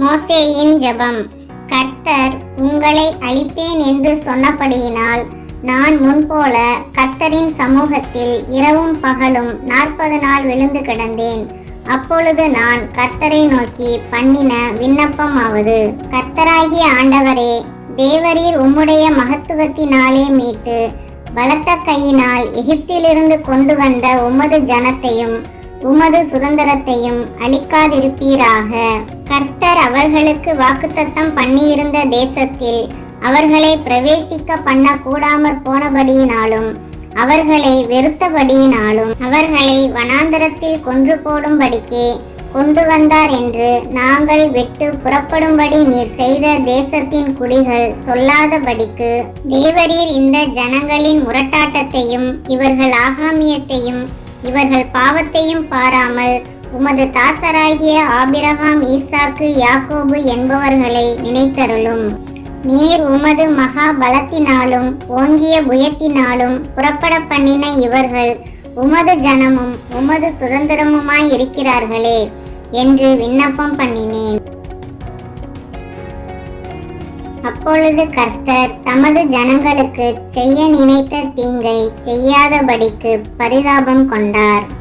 மோசேயின் ஜெபம். கர்த்தர் உங்களை அழிப்பேன் என்று சொன்னபடியினால் நான் முன்போல கர்த்தரின் சமூகத்தில் இரவும் பகலும் நாற்பது நாள் விழுந்து கிடந்தேன். அப்பொழுது நான் கர்த்தரை நோக்கி பண்ணின விண்ணப்பமாவது. கர்த்தராகிய ஆண்டவரே தேவரீர் உம்முடைய மகத்துவத்தினாலே மீட்டு பலத்த கையினால் எகிப்திலிருந்து கொண்டு வந்த உமது ஜனத்தையும் உமது சுதந்திரத்தையும் அளிக்காதிருப்பீராக. கர்த்தர் அவர்களுக்கு வாக்குத்தத்தம் பண்ணியிருந்த தேசத்தில் அவர்களை பிரவேசிக்க பண்ண கூடாமற் போனபடியினாலும் அவர்களை வெறுத்தபடியினாலும் அவர்களை வனாந்தரத்தில் கொன்று போடும்படிக்கே கொண்டு வந்தார் என்று நாங்கள் விட்டு புறப்படும்படி நீர் செய்த தேசத்தின் குடிகள் சொல்லாதபடிக்கு தேவரீர் இந்த ஜனங்களின் முரட்டாட்டத்தையும் இவர்கள் ஆகாமியத்தையும் இவர்கள் பாவத்தையும் பாராமல் உமது தாசராகிய ஆபிரகாம் ஈசாக்கு யாக்கோபு என்பவர்களை நினைத்தருளும். நீர் உமது மகா பலத்தினாலும் ஓங்கிய புயத்தினாலும் புறப்பட பண்ணின இவர்கள் உமது ஜனமும் உமது சுதந்திரமுமாய் இருக்கிறார்களே என்று விண்ணப்பம் பண்ணினேன். அப்பொழுது கர்த்தர் தமது ஜனங்களுக்கு செய்ய நினைத்த தீங்கை செய்யாதபடிக்கு பரிதாபம் கொண்டார்.